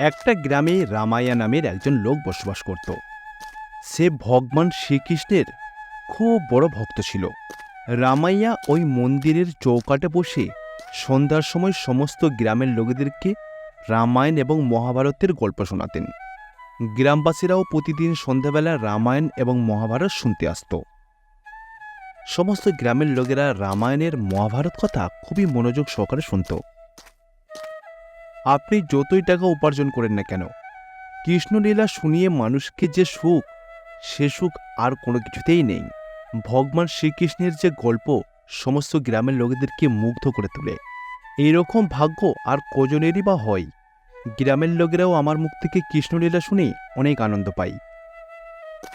একটা গ্রামে রামায়া নামের একজন লোক বসবাস করত। সে ভগবান শ্রীকৃষ্ণের খুব বড় ভক্ত ছিল। রামাইয়া ওই মন্দিরের চৌকাটে বসে সন্ধ্যার সময় সমস্ত গ্রামের লোকেদেরকে রামায়ণ এবং মহাভারতের গল্প শোনাতেন। গ্রামবাসীরাও প্রতিদিন সন্ধ্যাবেলা রামায়ণ এবং মহাভারত শুনতে আসত। সমস্ত গ্রামের লোকেরা রামায়ণের মহাভারত কথা খুবই মনোযোগ সহকারে শুনত। আপনি যতই টাকা উপার্জন করেন না কেন, কৃষ্ণলীলা শুনিয়ে মানুষকে যে সুখ, সে সুখ আর কোনো কিছুতেই নেই। ভগবান শ্রীকৃষ্ণের যে গল্প সমস্ত গ্রামের লোকেদেরকে মুগ্ধ করে তোলে। এইরকম ভাগ্য আর কজনেরই বা হয়? গ্রামের লোকেরাও আমার মুখ থেকে কৃষ্ণলীলা শুনে অনেক আনন্দ পায়।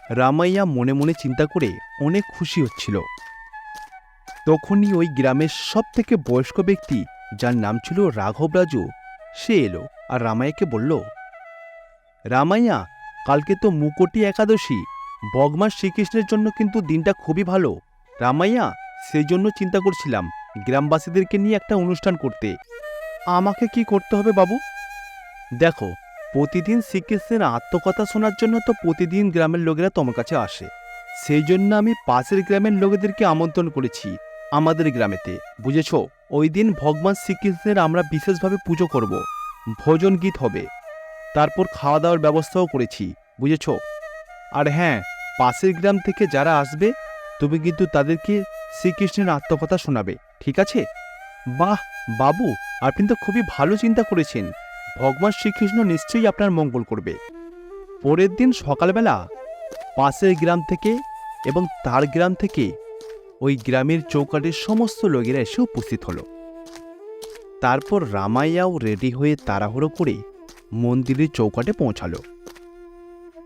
রামাইয়া মনে মনে চিন্তা করে অনেক খুশি হচ্ছিল। তখনই ওই গ্রামের সব থেকে বয়স্ক ব্যক্তি, যার নাম ছিল রাঘব রাজু সে এলো আর রামাইয়াকে বলল, রামাইয়া, কালকে তো মুকটি একাদশী। ভগবান শ্রীকৃষ্ণের জন্য কিন্তু দিনটা খুবই ভালো। রামাইয়া সেই জন্য চিন্তা করছিলাম গ্রামবাসীদেরকে নিয়ে একটা অনুষ্ঠান করতে। আমাকে কি করতে হবে বাবু? দেখো, প্রতিদিন শ্রীকৃষ্ণের আত্মকথা শোনার জন্য তো প্রতিদিন গ্রামের লোকেরা তোমার কাছে আসে। সেই জন্য আমি পাশের গ্রামের লোকেদেরকে আমন্ত্রণ করেছি। আমাদের গ্রামেতে, বুঝেছ? ওই দিন ভগবান শ্রীকৃষ্ণের আমরা বিশেষভাবে পুজো করব। ভোজন গীত হবে। তারপর খাওয়া দাওয়ার ব্যবস্থাও করেছি, বুঝেছ? আর হ্যাঁ পাশের গ্রাম থেকে যারা আসবে, তুমি কিন্তু তাদেরকে শ্রীকৃষ্ণের আত্মকথা শোনাবে, ঠিক আছে? বাহ, বাবু, আপনি তো খুবই ভালো চিন্তা করেছেন। ভগবান শ্রীকৃষ্ণ নিশ্চয়ই আপনার মঙ্গল করবে। পরের দিন সকালবেলা পাশের গ্রাম থেকে এবং তার গ্রাম থেকে ওই গ্রামের চৌকাটের সমস্ত লোকেরা এসে উপস্থিত হলো। তারপর রামাইয়াও রেডি হয়ে তাড়াহুড়ো করে মন্দিরের চৌকাটে পৌঁছালো।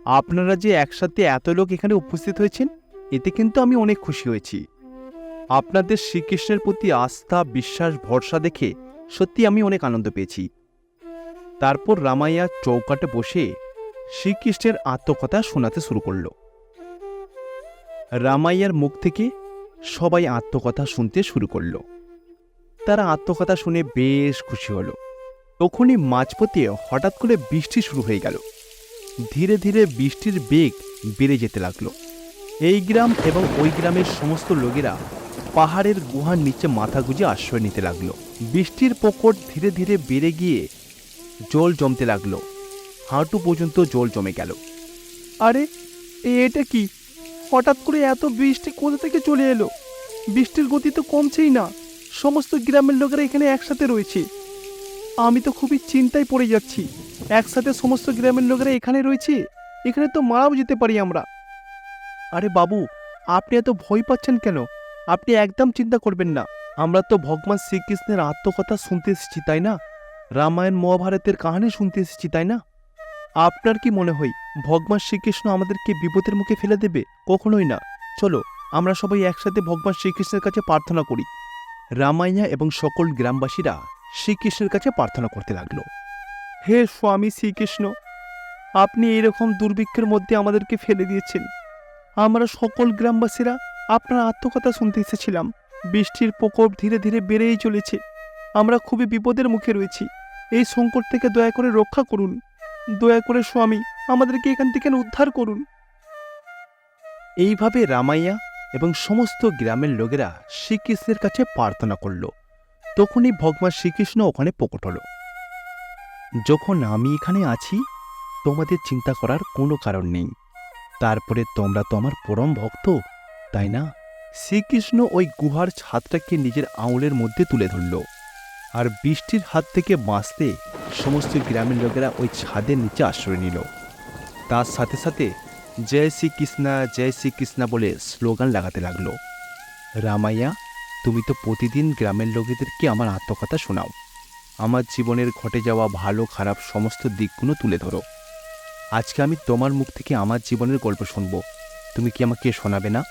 আপনারা যে একসাথে এত লোক এখানে উপস্থিত হয়েছেন, এতে কিন্তু আমি অনেক খুশি হয়েছি। আপনাদের শ্রীকৃষ্ণের প্রতি আস্থা, বিশ্বাস, ভরসা দেখে সত্যি আমি অনেক আনন্দ পেয়েছি। তারপর রামাইয়া চৌকাটে বসে শ্রীকৃষ্ণের আত্মকথা শোনাতে শুরু করল। রামাইয়ার মুখ থেকে সবাই আত্মকথা শুনতে শুরু করল। তারা আত্মকথা শুনে বেশ খুশি হলো। তখনই মাঝপথে হঠাৎ করে বৃষ্টি শুরু হয়ে গেল। ধীরে ধীরে বৃষ্টির বেগ বেড়ে যেতে লাগল। এই গ্রাম এবং ওই গ্রামের সমস্ত লোকেরা পাহাড়ের গুহার নিচে মাথা গুঁজে আশ্রয় নিতে লাগল। বৃষ্টির প্রকট ধীরে ধীরে বেড়ে গিয়ে জল জমতে লাগল। হাঁটু পর্যন্ত জল জমে গেল। আরে এটা কি? হঠাৎ করে এত বৃষ্টি কোথা থেকে চলে এলো? বৃষ্টির গতি তো কমছেই না। সমস্ত গ্রামের লোকেরা এখানে একসাথে রয়েছে। আমি তো খুবই চিন্তায় পড়ে যাচ্ছি। একসাথে সমস্ত গ্রামের লোকেরা এখানে রয়েছে? এখানে তো মারাও যেতে পারি আমরা। আরে বাবু, আপনি এত ভয় পাচ্ছেন কেন? আপনি একদম চিন্তা করবেন না। আমরা তো ভগবান শ্রীকৃষ্ণের আত্মকথা শুনতে এসেছি, তাই না? রামায়ণ মহাভারতের কাহিনী শুনতে এসেছি, তাই না? আপনার কি মনে হয় ভগবান শ্রীকৃষ্ণ আমাদেরকে বিপদের মুখে ফেলে দেবে? কখনোই না। চলো, আমরা সবাই একসাথে ভগবান শ্রীকৃষ্ণের কাছে প্রার্থনা করি। রামায়ণা এবং সকল গ্রামবাসীরা শ্রীকৃষ্ণের কাছে প্রার্থনা করতে লাগল। হে স্বামী শ্রীকৃষ্ণ, আপনি এইরকম দুর্ভিক্ষের মধ্যে আমাদেরকে ফেলে দিয়েছেন। আমরা সকল গ্রামবাসীরা আপনার আত্মকথা শুনতে এসেছিলাম। বৃষ্টির প্রকোপ ধীরে ধীরে বেড়েই চলেছে। আমরা খুবই বিপদের মুখে রয়েছি। এই সংকট থেকে দয়া করে রক্ষা করুন। দয়া করে স্বামী, আমাদেরকে এখান থেকে উদ্ধার করুন। এইভাবে রামাইয়া এবং সমস্ত গ্রামের লোকেরা শ্রীকৃষ্ণের কাছে প্রার্থনা করল। তখনই ভগবান শ্রীকৃষ্ণ ওখানে প্রকট হল। যখন আমি এখানে আছি, তোমাদের চিন্তা করার কোনো কারণ নেই। তারপরে তোমরা তো আমার পরম ভক্ত, তাই না? শ্রীকৃষ্ণ ওই গুহার ছাদটাকে নিজের আঙুলের মধ্যে তুলে ধরল। আর বৃষ্টির হাত থেকে বাঁচতে সমস্ত গ্রামের লোকেরা ওই ছাদের নিচে আশ্রয় নিল। তার সাথে সাথে জয় শ্রীকৃষ্ণা জয় শ্রীকৃষ্ণা বলে স্লোগান লাগাতে লাগল। রামাইয়া, তুমি তো প্রতিদিন গ্রামের লোকেদেরকে আমার আত্মকথা শোনাও। আমার জীবনের ঘটে যাওয়া ভালো, খারাপ সমস্ত দিকগুলো তুলে ধরো। আজকে আমি তোমার মুখ থেকে আমার জীবনের গল্প শুনব। তুমি কি আমাকে শোনাবে না?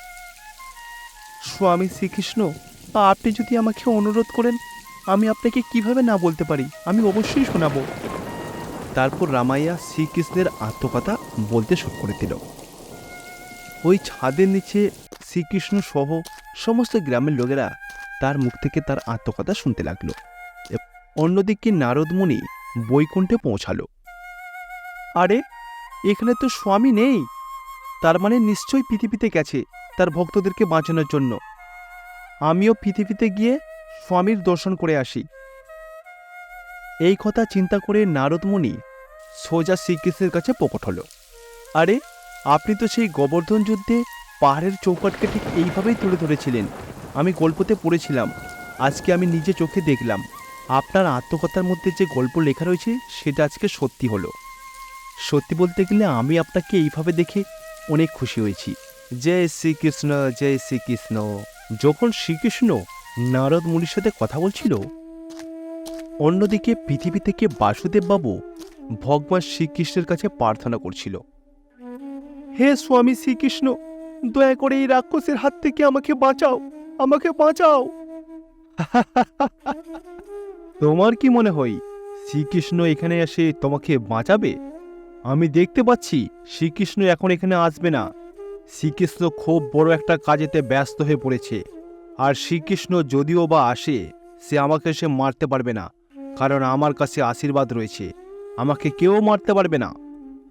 স্বামী শ্রীকৃষ্ণ, আপনি যদি আমাকে অনুরোধ করেন আমি আপনাকে কীভাবে না বলতে পারি? আমি অবশ্যই শোনাবো। তারপর রামাইয়া শ্রীকৃষ্ণের আত্মকথা বলতে শুরু করে দিল। ওই ছাদের নিচে শ্রীকৃষ্ণ সহ সমস্ত গ্রামের লোকেরা তার মুখ থেকে তার আত্মকথা শুনতে লাগল। অন্যদিকে নারদমণি বৈকুণ্ঠে পৌঁছালো। আরে, এখানে তো স্বামী নেই। তার মানে নিশ্চয়ই পৃথিবীতে গেছে তার ভক্তদেরকে বাঁচানোর জন্য। আমিও পৃথিবীতে গিয়ে স্বামীর দর্শন করে আসি। এই কথা চিন্তা করে নারদমণি সোজা শ্রীকৃষ্ণের কাছে প্রকট হল। আরে, আপনি তো সেই গোবর্ধন যুদ্ধে পাহাড়ের চৌকাটকে ঠিক এইভাবেই তুলে ধরেছিলেন। আমি গল্পতে পড়েছিলাম। আজকে আমি নিজে চোখে দেখলাম। আপনার আত্মকথার মধ্যে যে গল্প লেখা রয়েছে, সেটা আজকে সত্যি হলো। সত্যি বলতে গেলে আমি আপনাকে এইভাবে দেখে অনেক খুশি হয়েছি। জয় শ্রীকৃষ্ণ জয় শ্রীকৃষ্ণ। যখন শ্রীকৃষ্ণ নারদ মুনির সাথে কথা বলছিল? অন্যদিকে পৃথিবী থেকে বাসুদেব বাবু ভগবান শ্রীকৃষ্ণের কাছে প্রার্থনা করছিল। হে স্বামী শ্রীকৃষ্ণ, দয়া করে এই রাক্ষসের হাত থেকে আমাকে বাঁচাও আমাকে বাঁচাও। তোমার কি মনে হয় শ্রীকৃষ্ণ এখানে এসে তোমাকে বাঁচাবে? আমি দেখতে পাচ্ছি শ্রীকৃষ্ণ এখন এখানে আসবে না। শ্রীকৃষ্ণ খুব বড় একটা কাজেতে ব্যস্ত হয়ে পড়েছে। আর শ্রীকৃষ্ণ যদিও বা আসে, সে আমাকে সে মারতে পারবে না, কারণ আমার কাছে আশীর্বাদ রয়েছে। আমাকে কেউ মারতে পারবে না,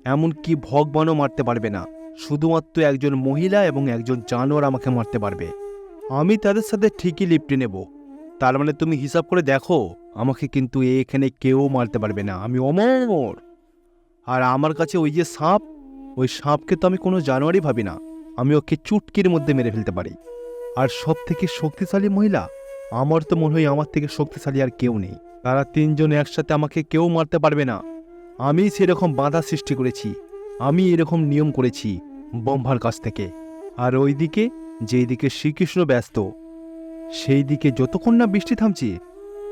এমনকি ভগবানও মারতে পারবে না। শুধুমাত্র একজন মহিলা এবং একজন জানোয়ার আমাকে মারতে পারবে। আমি তাদের সাথে ঠিকই লিপটে নেব। তার মানে তুমি হিসাব করে দেখো, আমাকে কিন্তু এখানে কেউ মারতে পারবে না। আমি অমর। আর আমার কাছে ওই যে সাপ, ওই সাপকে তো আমি কোনো জানোয়ারই ভাবি না। আমি ওকে চুটকির মধ্যে মেরে ফেলতে পারি। আর সব থেকে শক্তিশালী মহিলা? আমার তো মনে হয় আমার থেকে শক্তিশালী আর কেউ নেই। তারা তিনজন একসাথে আমাকে কেউ মারতে পারবে না। আমি সেরকম বাধা সৃষ্টি করেছি। আমি এরকম নিয়ম করেছি ব্রহ্মার কাছ থেকে। আর ওইদিকে যেই দিকে শ্রীকৃষ্ণ ব্যস্ত সেই দিকে যতক্ষণ না বৃষ্টি থামছে,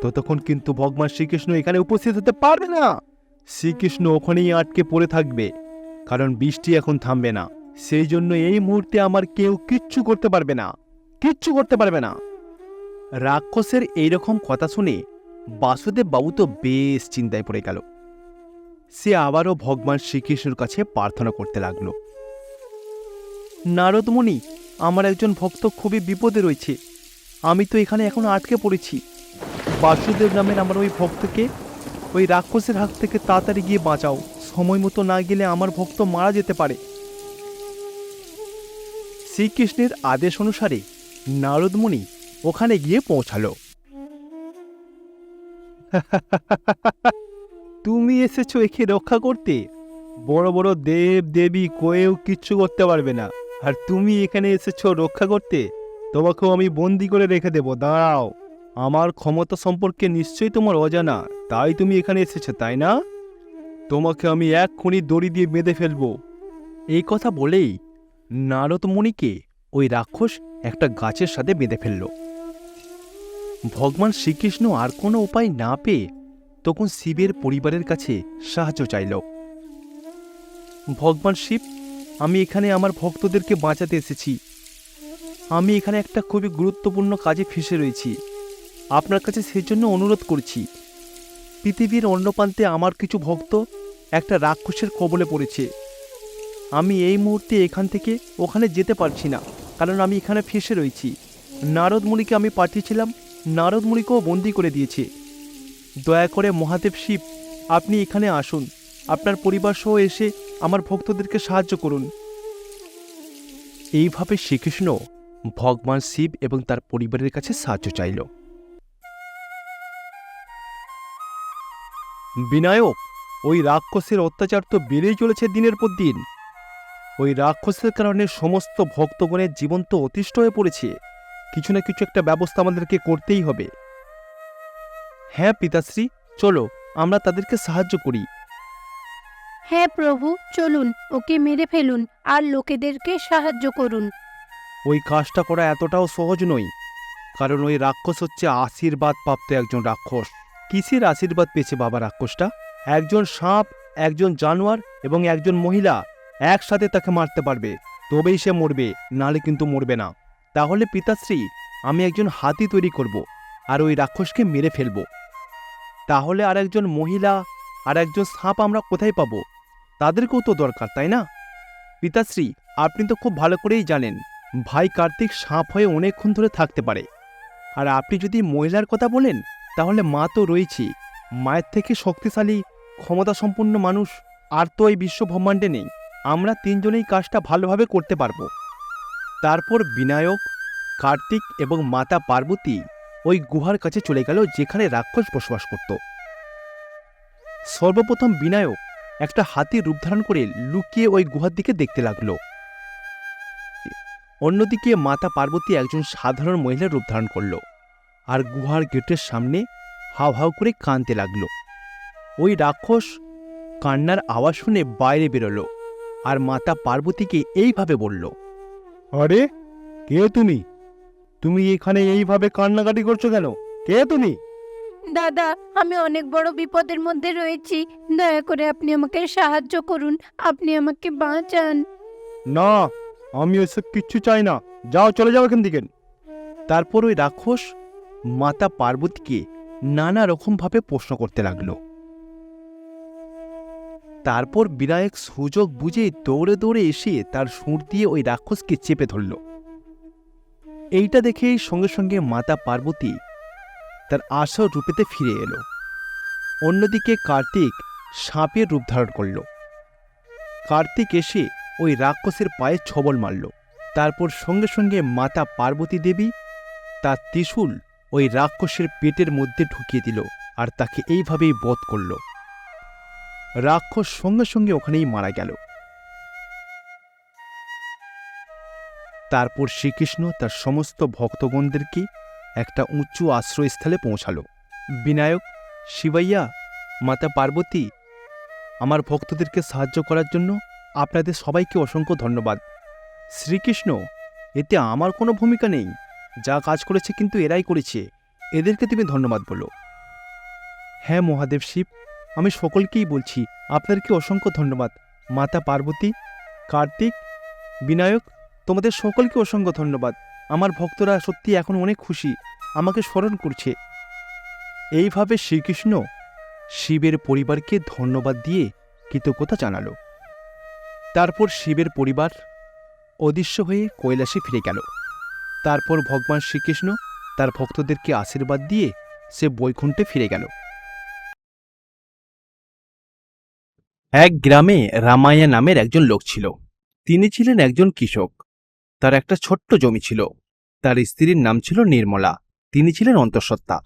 ততক্ষণ কিন্তু ভগবান শ্রীকৃষ্ণ এখানে উপস্থিত হতে পারবে না। শ্রীকৃষ্ণ ওখানেই আটকে পড়ে থাকবে, কারণ বৃষ্টি এখন থামবে না। সেই জন্য এই মুহূর্তে আমার কেউ কিচ্ছু করতে পারবে না। কিচ্ছু করতে পারবে না। রাক্ষসের এইরকম কথা শুনে বাসুদেব বাবু তো বেশ চিন্তায় পড়ে গেল। সে আবারও ভগবান শ্রীকৃষ্ণের কাছে প্রার্থনা করতে লাগল। নারদমণি, আমার একজন ভক্ত খুবই বিপদে রয়েছে। আমি তো এখানে এখন আটকে পড়েছি। বাসুদেব নামের আমার ওই ভক্তকে, ওই রাক্ষসের হাত থেকে তাড়াতাড়ি গিয়ে বাঁচাও। সময় মতো না গেলে আমার ভক্ত মারা যেতে পারে। শ্রীকৃষ্ণের আদেশ অনুসারে নারদমণি ওখানে গিয়ে পৌঁছালো। তুমি এসেছ একে রক্ষা করতে? বড় বড় দেব দেবী কেউ কিচ্ছু করতে পারবে না। আর তুমি এখানে এসেছ রক্ষা করতে? তোমাকেও আমি বন্দি করে রেখে দেব, দাঁড়াও। আমার ক্ষমতা সম্পর্কে নিশ্চয়ই তোমার অজানা, তাই তুমি এখানে এসেছ, তাই না? তোমাকে আমি এক এক্ষুনি দড়ি দিয়ে বেঁধে ফেলব। এই কথা বলেই নারদ মুনিকে ওই রাক্ষস একটা গাছের সাথে বেঁধে ফেলল। ভগবান শ্রীকৃষ্ণ আর কোনো উপায় না পেয়ে তখন শিবের পরিবারের কাছে সাহায্য চাইল। ভগবান শিব, আমি এখানে আমার ভক্তদেরকে বাঁচাতে এসেছি। আমি এখানে একটা খুবই গুরুত্বপূর্ণ কাজে ফেসে রয়েছি। আপনার কাছে সেই জন্য অনুরোধ করছি। পৃথিবীর অন্য প্রান্তে আমার কিছু ভক্ত একটা রাক্ষসের কবলে পড়েছে। আমি এই মুহূর্তে এখান থেকে ওখানে যেতে পারছি না। কারণ আমি এখানে ফেসে রয়েছি। নারদ মুনিকে আমি পাঠিয়েছিলাম। নারদ মুনিকেও বন্দি করে দিয়েছে। দয়া করে মহাদেব শিব, আপনি এখানে আসুন। আপনার পরিবার সহ এসে আমার ভক্তদেরকে সাহায্য করুন। এইভাবে শ্রীকৃষ্ণ ভগবান শিব এবং তার পরিবারের কাছে সাহায্য চাইল। বিনায়ক, ওই রাক্ষসের অত্যাচার তো বেড়েই চলেছে দিনের পর দিন। ওই রাক্ষসের কারণে সমস্ত ভক্তগণের জীবন তো অতিষ্ঠ হয়ে পড়েছে। কিছু না কিছু একটা ব্যবস্থা আমাদেরকে করতেই হবে। হ্যাঁ পিতাশ্রী চলো আমরা তাদেরকে সাহায্য করি। হ্যাঁ প্রভু চলুন ওকে মেরে ফেলুন আর লোকেদেরকে সাহায্য করুন। ওই কাজটা করা এতটাও সহজ নয় কারণ ওই রাক্ষস হচ্ছে আশীর্বাদ প্রাপ্ত একজন রাক্ষস। কিসের আশীর্বাদ পেয়েছে বাবা রাক্ষসটা? একজন সাপ একজন জানোয়ার এবং একজন মহিলা। একসাথে তাকে মারতে পারবে, তবেই সে মরবে, নালে কিন্তু মরবে না। তাহলে পিতাশ্রী, আমি একজন হাতি তৈরি করব, আর ওই রাক্ষসকে মেরে ফেলব। তাহলে আর একজন মহিলা আর একজন সাপ আমরা কোথায় পাবো? তাদেরকেও তো দরকার, তাই না? পিতাশ্রী, আপনি তো খুব ভালো করেই জানেন, ভাই কার্তিক সাপ হয়ে অনেকক্ষণ ধরে থাকতে পারে। আর আপনি যদি মহিলার কথা বলেন, তাহলে মা তো রয়েছে, মায়ের থেকে শক্তিশালী, ক্ষমতাসম্পন্ন মানুষ, আর তো এই বিশ্ব ব্রহ্মাণ্ডে নেই। আমরা তিনজনেই কাজটা ভালোভাবে করতে পারব। তারপর বিনায়ক, কার্তিক এবং মাতা পার্বতী ওই গুহার কাছে চলে গেল যেখানে রাক্ষস বসবাস করত। সর্বপ্রথম বিনায়ক একটা হাতির রূপ ধারণ করে লুকিয়ে ওই গুহার দিকে দেখতে লাগল। অন্যদিকে মাতা পার্বতী একজন সাধারণ মহিলার রূপ ধারণ করল আর গুহার গেটের সামনে হাউ হাউ করে কাঁদতে লাগল। ওই রাক্ষস কান্নার আওয়াজ শুনে বাইরে বেরোলো। আর মাতা পার্বতীকে এইভাবে বলল আরে কে তুমি? তুমি এখানে এইভাবে কান্নাকাটি করছ কেন? কে তুমি? দাদা আমি অনেক বড় বিপদের মধ্যে রয়েছি। দয়া করে আপনি আমাকে সাহায্য করুন। আপনি আমাকে বাঁচান। না আমি ওইসব কিচ্ছু চাই না। যাও চলে যাও এখান থেকে। তারপর ওই রাক্ষস মাতা পার্বতীকে নানা রকমভাবে প্রশ্ন করতে লাগল। তারপর বিনায়ক সুযোগ বুঝে দৌড়ে দৌড়ে এসে তার সুর দিয়ে ওই রাক্ষসকে চেপে ধরল। এইটা দেখেই সঙ্গে সঙ্গে মাতা পার্বতী তার আসল রূপেতে ফিরে এলো। অন্যদিকে কার্তিক সাপের রূপ ধারণ করল। কার্তিক এসে ওই রাক্ষসের পায়ে ছবল মারল। তারপর সঙ্গে সঙ্গে মাতা পার্বতী দেবী তার ত্রিশূল ওই রাক্ষসের পেটের মধ্যে ঢুকিয়ে দিল আর তাকে এইভাবেই বধ করল। রাক্ষস সঙ্গে সঙ্গে ওখানেই মারা গেল। তারপর শ্রীকৃষ্ণ তার সমস্ত ভক্তগণদেরকে একটা উঁচু আশ্রয়স্থলে পৌঁছালো। বিনায়ক, শিবাইয়া, মাতা পার্বতী, আমার ভক্তদেরকে সাহায্য করার জন্য আপনাদের সবাইকে অসংখ্য ধন্যবাদ। শ্রীকৃষ্ণ, এতে আমার কোনো ভূমিকা নেই। যা কাজ করেছে কিন্তু এরাই করেছে। এদেরকে তুমি ধন্যবাদ বলো। হ্যাঁ মহাদেব শিব আমি সকলকেই বলছি, আপনাদেরকে অসংখ্য ধন্যবাদ। মাতা পার্বতী, কার্তিক, বিনায়ক, তোমাদের সকলকে অসংখ্য ধন্যবাদ। আমার ভক্তরা সত্যি এখন অনেক খুশি, আমাকে স্মরণ করছে। এইভাবে শ্রীকৃষ্ণ শিবের পরিবারকে ধন্যবাদ দিয়ে কৃতজ্ঞতা জানালো। তারপর শিবের পরিবার অদৃশ্য হয়ে কৈলাসে ফিরে গেল। তারপর ভগবান শ্রীকৃষ্ণ তার ভক্তদেরকে আশীর্বাদ দিয়ে সে বৈকুণ্ঠে ফিরে গেল। এক গ্রামে রামায়া নামের একজন লোক ছিল। তিনি ছিলেন একজন কৃষক। তার একটা ছোট্ট জমি ছিল। তার স্ত্রীর নাম ছিল নির্মলা। তিনি ছিলেন অন্তঃসত্ত্বা।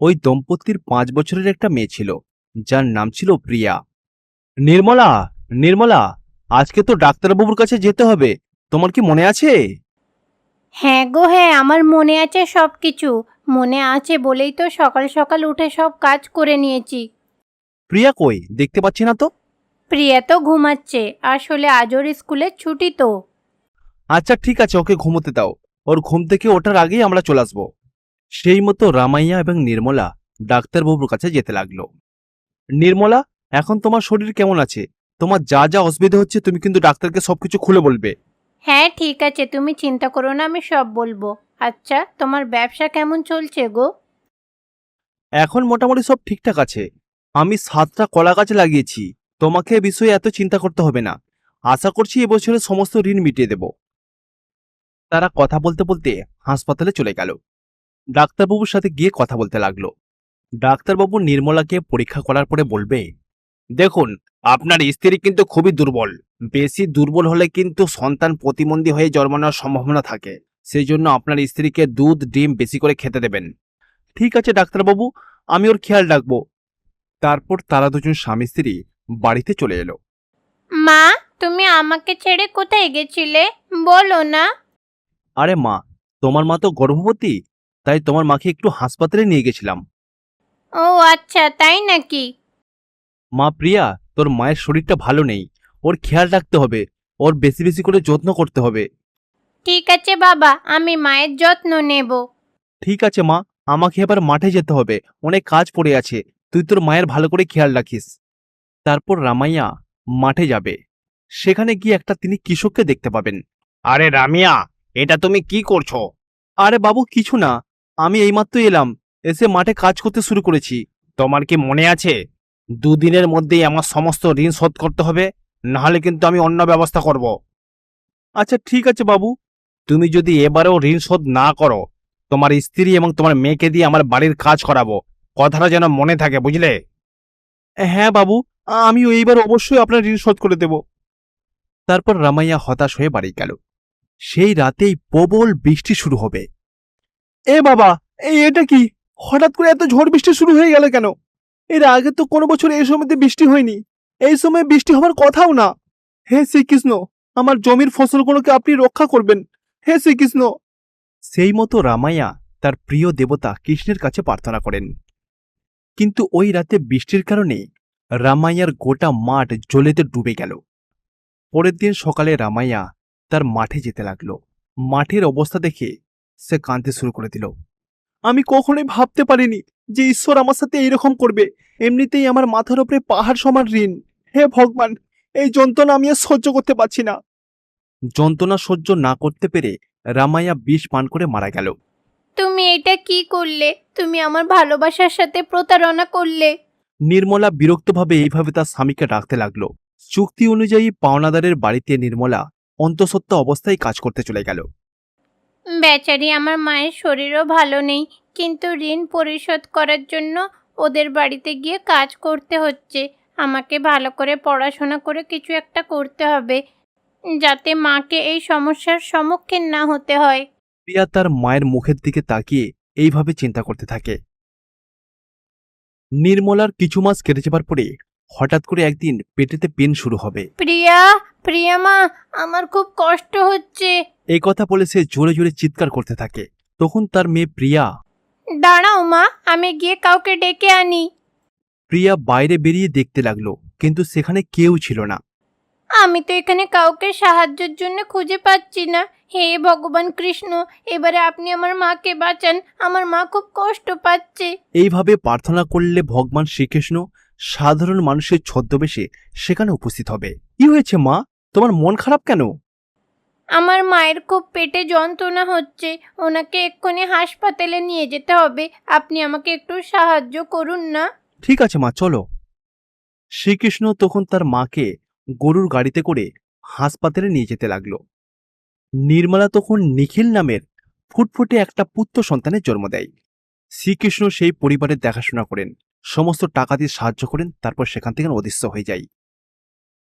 ওই দম্পতির পাঁচ বছরের একটা মেয়ে ছিল যার নাম ছিল প্রিয়া। নির্মলা! নির্মলা! আজকে তো ডাক্তারবাবুর কাছে যেতে হবে। তোমার কি মনে আছে? হ্যাঁ গো হ্যাঁ আমার মনে আছে সব কিছু মনে আছে বলেই তো সকাল সকাল উঠে সব কাজ করে নিয়েছি। প্রিয়া কই? দেখতে পাচ্ছি না তো। প্রিয়া তো ঘুমাচ্ছে। আসলে আজ ওর স্কুলের ছুটি তো। আচ্ছা ঠিক আছে ওকে ঘুমোতে দাও। ওর ঘুম থেকে ওঠার আগেই আমরা চলে আসব। সেই মতো রামাইয়া এবং নির্মলা ডাক্তারবাবুর কাছে যেতে লাগল। নির্মলা এখন তোমার শরীর কেমন আছে? তোমার যা যা অসুবিধা হচ্ছে তুমি কিন্তু ডাক্তারকে সবকিছু খুলে বলবে। হ্যাঁ ঠিক আছে তুমি চিন্তা করো না আমি সব বলব। আচ্ছা তোমার ব্যবসা কেমন চলছে গো? এখন মোটামুটি সব ঠিকঠাক আছে। আমি সাতটা কলা গাছ লাগিয়েছি। তোমাকে এ বিষয়ে এত চিন্তা করতে হবে না। আশা করছি এবছরে সমস্ত ঋণ মিটিয়ে দেব। তারা কথা বলতে বলতে হাসপাতালে চলে গেল। ডাক্তারবাবুর সাথে গিয়ে কথা বলতে লাগল। ডাক্তারবাবু নির্মলাকে পরীক্ষা করার পরে বলবে, দেখুন, আপনার স্ত্রী কিন্তু খুবই দুর্বল। বেশি দুর্বল হলে কিন্তু সন্তান প্রতিবন্ধী হয়ে জন্মানোর সম্ভাবনা থাকে। সেই জন্য আপনার স্ত্রীকে দুধ, ডিম বেশি করে খেতে দেবেন। ঠিক আছে ডাক্তারবাবু, আমি ওর খেয়াল রাখব। তারপর তারা দুজন স্বামী স্ত্রী বাড়িতে চলে এলো। মা তুমি আমাকে ছেড়ে কোথায় গেছিলে? বলো না। আরে মা তোমার মা তো গর্ভবতী তাই তোমার মাকে একটু হাসপাতালে নিয়ে গেছিলাম। ও আচ্ছা তাই নাকি? মা প্রিয়া তোর মায়ের শরীরটা ভালো নেই। ওর খেয়াল রাখতে হবে। ওর বেশি বেশি করে যত্ন করতে হবে। ঠিক আছে বাবা আমি মায়ের যত্ন নেব। ঠিক আছে মা আমাকে এবার মাঠে যেতে হবে। অনেক কাজ পড়ে আছে। তুই তোর মায়ের ভালো করে খেয়াল রাখিস। তারপর রামাইয়া মাঠে যাবে। সেখানে গিয়ে একটা তিনি কৃষককে দেখতে পাবেন। আরে রামিয়া এটা তুমি কি করছ? আরে বাবু কিছু না। আমি এইমাত্র এলাম। এসে মাঠে কাজ করতে শুরু করেছি। তোমার কি মনে আছে? দুদিনের মধ্যেই আমার সমস্ত ঋণ শোধ করতে হবে নাহলে কিন্তু আমি অন্য ব্যবস্থা করব। আচ্ছা ঠিক আছে বাবু। তুমি যদি এবারেও ঋণ শোধ না করো তোমার স্ত্রী এবং তোমার মেয়েকে দিয়ে আমার বাড়ির কাজ করাবো। কথাটা যেন মনে থাকে বুঝলে? হ্যাঁ বাবু। আমিও এইবার অবশ্যই আপনার ঋণ শোধ করে দেব। তারপর রামাইয়া হতাশ হয়ে বাড়ি গেল। সেই রাতেই প্রবল বৃষ্টি শুরু হবে। এ বাবা এই এটা কি? হঠাৎ করে এত ঝড় বৃষ্টি শুরু হয়ে গেল কেন? এর আগে তো কোনো বছর এই সময়তে বৃষ্টি হয়নি। এই সময় বৃষ্টি হওয়ার কথাও না। হে শ্রীকৃষ্ণ, আমার জমির ফসলগুলোকে আপনি রক্ষা করবেন। হে শ্রীকৃষ্ণ। সেই মতো রামাইয়া তার প্রিয় দেবতা কৃষ্ণের কাছে প্রার্থনা করেন। কিন্তু ওই রাতে বৃষ্টির কারণে রামাইয়ার গোটা মাঠ জলেতে ডুবে গেল। পরের দিন সকালে রামাইয়া তার মাঠে যেতে লাগল। মাঠের অবস্থা দেখে সে কাঁদতে শুরু করে দিল। আমি কখনোই ভাবতে পারিনি যে ঈশ্বর আমার সাথে এইরকম করবে। এমনিতেই আমার মাথার উপরে পাহাড় সমান ঋণ। হে ভগবান, এই যন্ত্রণা আমি আর সহ্য করতে পারছি না। যন্ত্রণা সহ্য না করতে পেরে রামাইয়া বিষ পান করে মারা গেল। তুমি এটা কি করলে? তুমি আমার ভালোবাসার সাথে প্রতারণা করলে। নির্মলা বিরক্তভাবে এইভাবে তার স্বামীকে ডাকতে লাগল। চুক্তি অনুযায়ী পাওনাদারের বাড়িতে নির্মলা অন্তঃসত্ত্বা অবস্থায় কাজ করতে চলে গেল। বেচারি আমার মায়ের শরীরও ভালো নেই কিন্তু ঋণ পরিশোধ করার জন্য ওদের বাড়িতে গিয়ে কাজ করতে হচ্ছে। আমাকে ভালো করে পড়াশোনা করে কিছু একটা করতে হবে যাতে মাকে এই সমস্যার সম্মুখীন না হতে হয়। প্রিয়া তার মায়ের মুখের দিকে তাকিয়ে এইভাবে চিন্তা করতে থাকে। নির্মলার কিছু মাস কেটে যাবার পরে হঠাৎ করে একদিন পেটেতে পেন শুরু হবে। প্রিয়া প্রিয়া মা আমার খুব কষ্ট হচ্ছে। এই কথা বলে সে জোরে জোরে চিৎকার করতে থাকে। তখন তার মেয়ে প্রিয়া দাঁড়াও মা আমি গিয়ে কাউকে ডেকে আনি। প্রিয়া বাইরে বেরিয়ে দেখতে লাগল কিন্তু সেখানে কেউ ছিল না। আমি তো এখানে কাউকে সাহায্যের জন্য খুঁজে পাচ্ছি না। হে ভগবান কৃষ্ণ এবারে আপনি আমার মাকে বাঁচান। আমার মা খুব কষ্ট পাচ্ছে। এইভাবে প্রার্থনা করলে ভগবান শ্রীকৃষ্ণ সাধারণ মানুষের ছদ্মবেশে সেখানে উপস্থিত হবে। কি হয়েছে মা? তোমার মন খারাপ কেন? আমার মায়ের খুব পেটে যন্ত্রণা হচ্ছে। ওনাকে এক্ষুনি হাসপাতালে নিয়ে যেতে হবে। আপনি আমাকে একটু সাহায্য করুন না। ঠিক আছে মা চলো। শ্রীকৃষ্ণ তখন তার মাকে গরুর গাড়িতে করে হাসপাতালে নিয়ে যেতে লাগল। নির্মলা তখন নিখিল নামের ফুটফুটে একটা পুত্র সন্তানের জন্ম দেয়। শ্রীকৃষ্ণ সেই পরিবারের দেখাশোনা করেন। সমস্ত টাকা দিয়ে সাহায্য করেন, তারপর সেখান থেকে অদৃশ্য হয়ে যায়।